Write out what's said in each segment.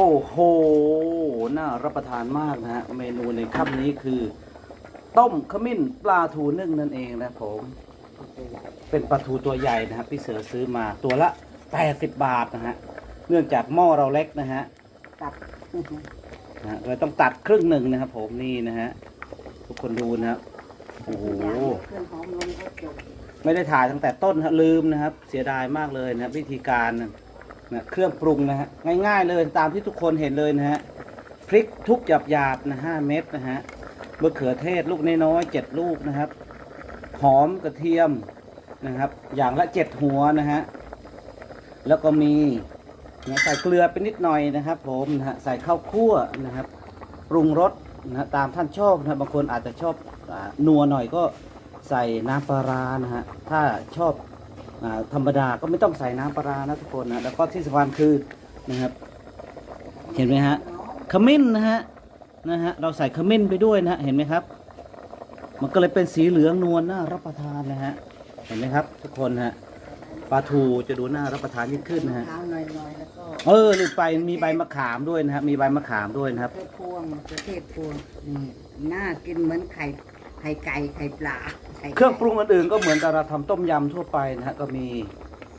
โอ้โห น่ารับประทานมากนะฮะ เมนูในค่ำนี้คือ ต้มขมิ้นปลาทูนึ่งนั่นเองนะผม เป็นปลาทูตัวใหญ่นะครับพี่เสือซื้อมาตัวละ 80 บาทนะฮะ เนื่องจากหม้อเราเล็กนะฮะ ตัดนะฮะเลยต้องตัดครึ่งหนึ่งนะครับผมนี่นะฮะ ทุกคนดูนะครับโอ้โห เครื่องหอมลงก็จบไม่ได้ถ่ายตั้งแต่ต้นฮะลืมนะครับ เสียดายมากเลยนะครับวิธีการนะ นะเครื่องปรุงนะฮะง่ายๆเลยตามที่ทุกคนเห็นเลยนะฮะพริกทุบหยาบๆนะห้าเม็ดนะฮะมะเขือเทศลูกน้อยๆเจ็ดลูกนะครับหอมกระเทียมนะครับ อย่างละเจ็ดหัวนะฮะแล้วก็มีนะใส่เกลือไปนิดหน่อยนะครับ ผมนะฮะใส่ข้าวคั่วนะครับ ปรุงรสนะฮะตามท่านชอบนะบางคนอาจจะชอบอนัวหน่อยก็ใส่น้ำปลาร้านะฮะถ้าชอบ ธรรมดาก็ไม่ต้องใส่น้ำปลาร้านะทุกคนนะแล้วก็ที่สำคัญคือนะครับ เห็นไหมฮะขมิ้นนะฮะนะฮะเราใส่ขมิ้นไปด้วยนะฮะเห็นไหมครับ มันก็เลยเป็นสีเหลืองนวลน่ารับประทานนะฮะเห็นไหมครับ ทุกคนฮะปลาทูจะดูน่ารับประทานยิ่งขึ้นนะฮะข้าวหน่อยๆแล้วก็เออลืมไปมีใบมะขามด้วยนะครับมีใบมะขามด้วยนะครับเทศพวงเทศพวงนี่น่ากินเหมือนไข่ ไข่ไก่ไข่ปลาไข่ไก่เครื่องปรุงอื่นๆก็เหมือนกับเราทำต้มยำทั่วไปนะฮะก็มี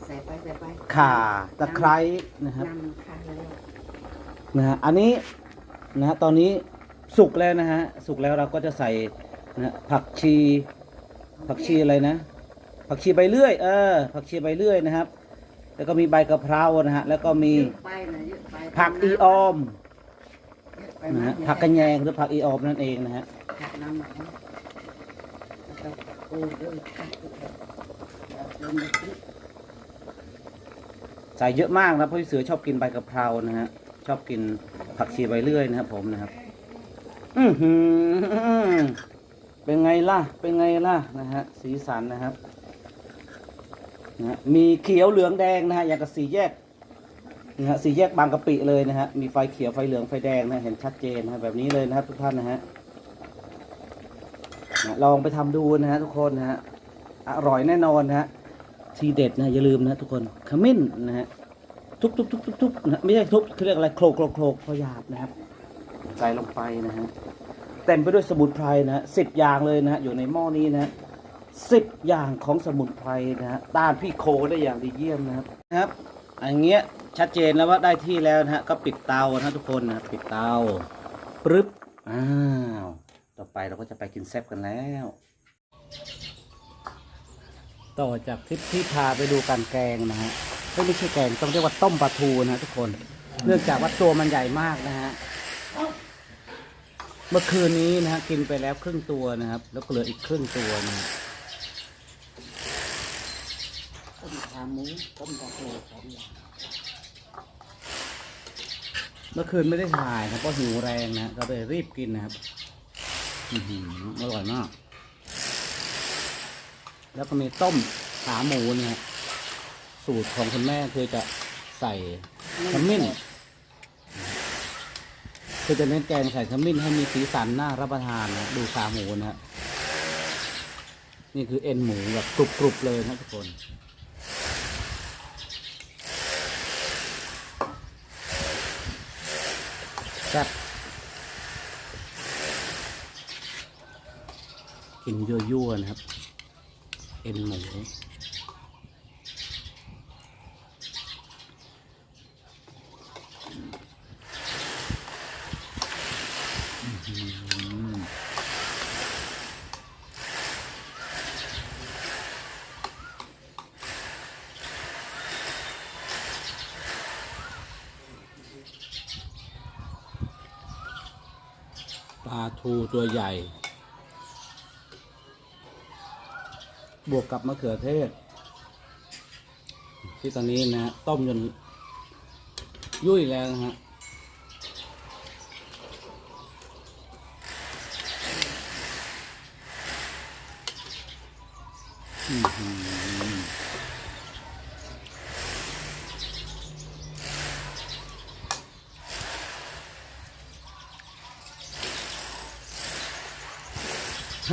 ใส่ไปใส่ไปข่าตะไคร้นะครับนำค่ะแล้วนะฮะอันนี้นะฮะตอนนี้สุกแล้วนะฮะสุกแล้วเราก็จะใส่นะฮะผักชี ผักชีอะไรนะ ผักชีใบเลื่อยเออผักชีใบเลื่อยนะครับ แล้วก็มีใบกะเพรานะฮะแล้วก็มีเยอะไปนะเยอะไปผักอีออมเยอะไปนะมาฮะอย่าผักกระแยงหรือผักอีออมนั่นเองนะฮะ ผักน้ำหน่อยนะ ใส่เยอะมากนะเพราะพี่เสือชอบกินใบกะเพรานะฮะชอบกินผักชีใบเลื่อยนะครับผมนะครับอือหือเป็นไงล่ะ เป็นไงล่ะนะฮะสีสันนะครับนะฮะมีเขียวเหลืองแดงนะฮะอย่างกับสีแยกนะฮะสีแยกบางกะปิเลยนะฮะมีไฟเขียวไฟเหลืองไฟแดงนะเห็นชัดเจนนะแบบนี้เลยนะครับทุกท่านนะฮะ ลองไปทำดูนะฮะทุกคนนะฮะอร่อยแน่นอนนะฮะทีเด็ดนะอย่าลืมนะทุกคนขมิ้นนะฮะทุบทุบทุบทุบทุบนะไม่ใช่ทุบเขาเรียกอะไรโคลกโคลกโคลกพอหยาบนะครับใส่ลงไปนะฮะเต็มไปด้วยสมุนไพรนะฮะสิบอย่างเลยนะฮะอยู่ในหม้อนี้นะสิบอย่างของสมุนไพรนะฮะต้านพี่โคได้อย่างดีเยี่ยมนะครับนะครับอันเงี้ยชัดเจนแล้วว่าได้ที่แล้วนะฮะก็ปิดเตานะทุกคนนะปิดเตาปึ๊บอ้า ไปเราก็จะไปกินแซ่บกันแล้ว ต่อจากคลิปที่พาไปดูการแกงนะฮะเอ้ยไม่ใช่แกงต้องเรียกว่าต้มปลาทูนะฮะทุกคนเนื่องจากว่าตัวมันใหญ่มากนะฮะเมื่อคืนนี้นะฮะกินไปแล้วครึ่งตัวนะครับ แล้วก็เหลืออีกครึ่งตัวนะฮะต้มขาหมูต้มกระโหลกสองอย่างเมื่อคืนไม่ได้ถ่ายนะเพราะหิวแรงนะก็เลยรีบกินนะครับ อร่อยมาก แล้วก็มีต้มขาหมูเนี่ยสูตรของคุณแม่คือจะใส่ขมิ้น คือจะเน้นแกงใส่ขมิ้นให้มีสีสันน่ารับประทานนะดูขาหมูนะฮะนี่คือเอ็นหมูแบบกรุบๆเลยนะทุกคนแซ่บ กินยั่วๆนะครับ เอ็นหมูปลาทูตัวใหญ่ บวกกับมะเขือเทศ ที่ตอนนี้นะฮะต้มจนยุ่ยแล้วนะฮะอืมหือ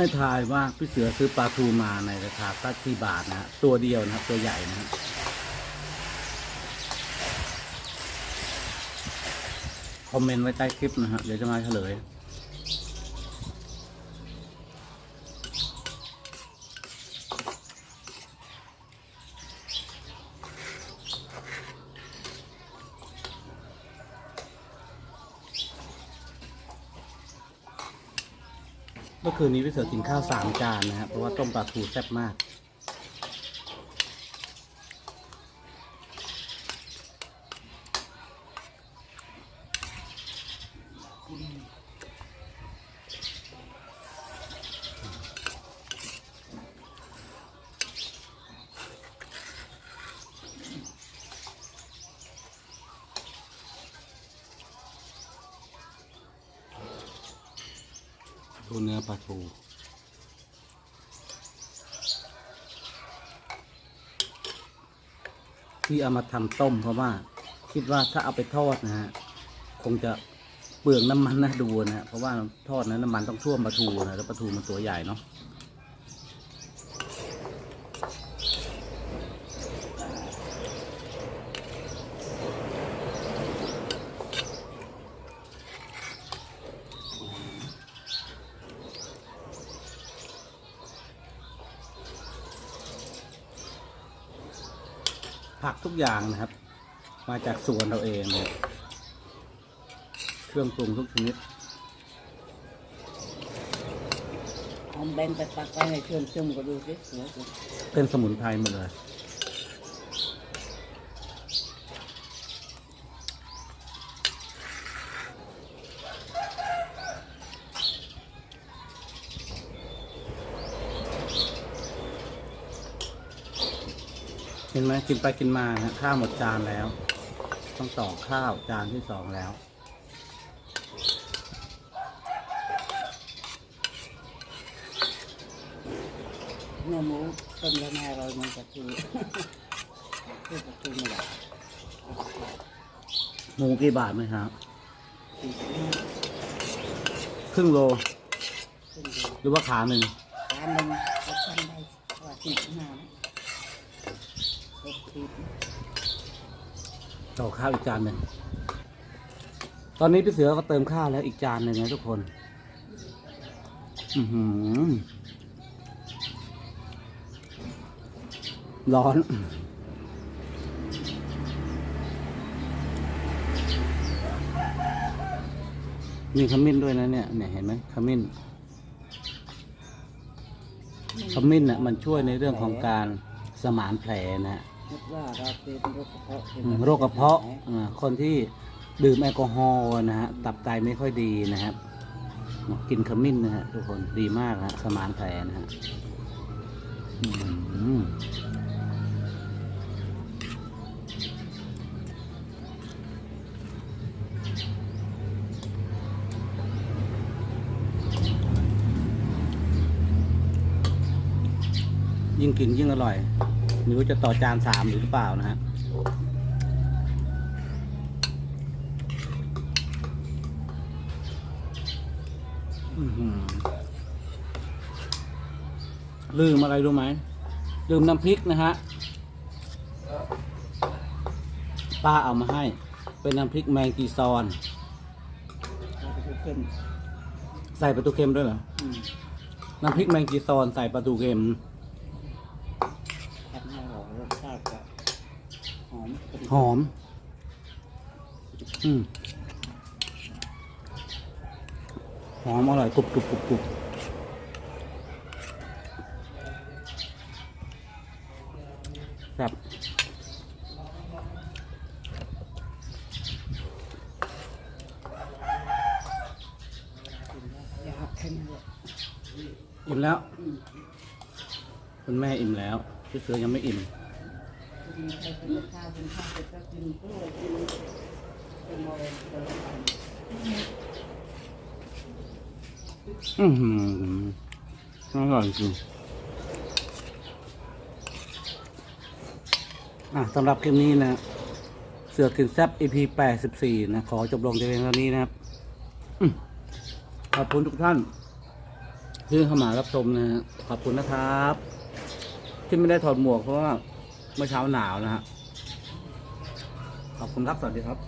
ให้ทายว่าพี่เสือซื้อปลาทูมาในราคาตัดที่บาทนะตัวเดียวนะครับตัวใหญ่นะคอมเมนต์ไว้ใต้คลิปนะฮะเดี๋ยวจะมาเฉลย เมื่อคืนนี้พี่เสือกินข้าวสามจานนะครับเพราะว่าต้มปลาทูแซ่บมาก ดูเนื้อปลาทูที่เอามาทำต้มเพราะว่า คิดว่าถ้าเอาไปทอดนะฮะคงจะเปลืองน้ำมันนะดูนะฮะเพราะว่าทอดนั้นน้ำมันต้องท่วมปลาทูนะแล้วปลาทูมันตัวใหญ่เนาะ ผักทุกอย่างนะครับ มาจากสวนเราเองเลยเครื่องปรุงทุกชนิดเอาแบงไปปักไปให้เชื่อมจุ่มก็ดูสิหัวกูเป็นสมุนไพรหมดเลย เห็นไหมกินไปกินมานะข้าวหมดจานแล้ว ต้องต่อข้าวจานที่สองแล้วเนื้อหมูต้มแล้วแม่เรามันจะคือคือจะคือไม่ได้หมูกี่บาทไหมครับสี่สิบห้าครึ่งโลขึ้นดูหรือว่าขาหนึ่งจานหนึ่งก็ทำได้ว่าสี่สิบห้านะหกสิบ ต่อข้าวอีกจานหนึ่งตอนนี้พี่เสือก็เติมข้าวแล้วอีกจานหนึ่งนะทุกคน อือร้อน มีขมิ้นด้วยนะเนี่ย เนี่ยเห็นไหมขมิ้น ขมิ้นน่ะมันช่วยในเรื่องของการสมานแผลนะฮะ นึกว่าเราเป็นโรคกระเพาะเป็นอืมโรคกระเพาะอ่าคนที่ดื่มแอลกอฮอล์นะฮะตับไตไม่ค่อยดีนะครับ กินขมิ้นนะฮะทุกคนดีมากนะฮะสมานแผลนะฮะอืมยิ่งกินยิ่งอร่อย ไม่รู้จะต่อจานสามหรือเปล่านะฮะอื้อหือลืมอะไรรู้ไหมลืมน้ำพริกนะฮะป้าเอามาให้ เป็นน้ำพริกแมงกีซอนเราไปดูเข้มใส่ปลาทูเค็มด้วยเหรออืมน้ำพริกแมงกีซอนใส่ปลาทูเค็ม ทำให้เรารสชาติก็หอมเป็น หอม อืมหอมอร่อยกรุบกรุบกรุบกรุบครับอยากแค่นี้แหละอิ่มแล้วอืมคุณแม่อิ่มแล้วพี่เสือยังไม่อิ่ม กินใครกินข้าวกินข้าวเสร็จก็กินกล้วยกินเป็นอะไรก็แล้วกันอือหือร่อยจริงอะสำหรับคลิปนี้นะเสือกินแซบ EP 84 นะ ขอจบลงแต่เพียงเท่านี้นะครับขอบคุณทุกท่านที่เข้ามารับชมนะขอบคุณนะครับ ที่ไม่ได้ถอดหมวกเพราะว่า เมื่อเช้าหนาวนะฮะขอบคุณครับ สวัสดีครับ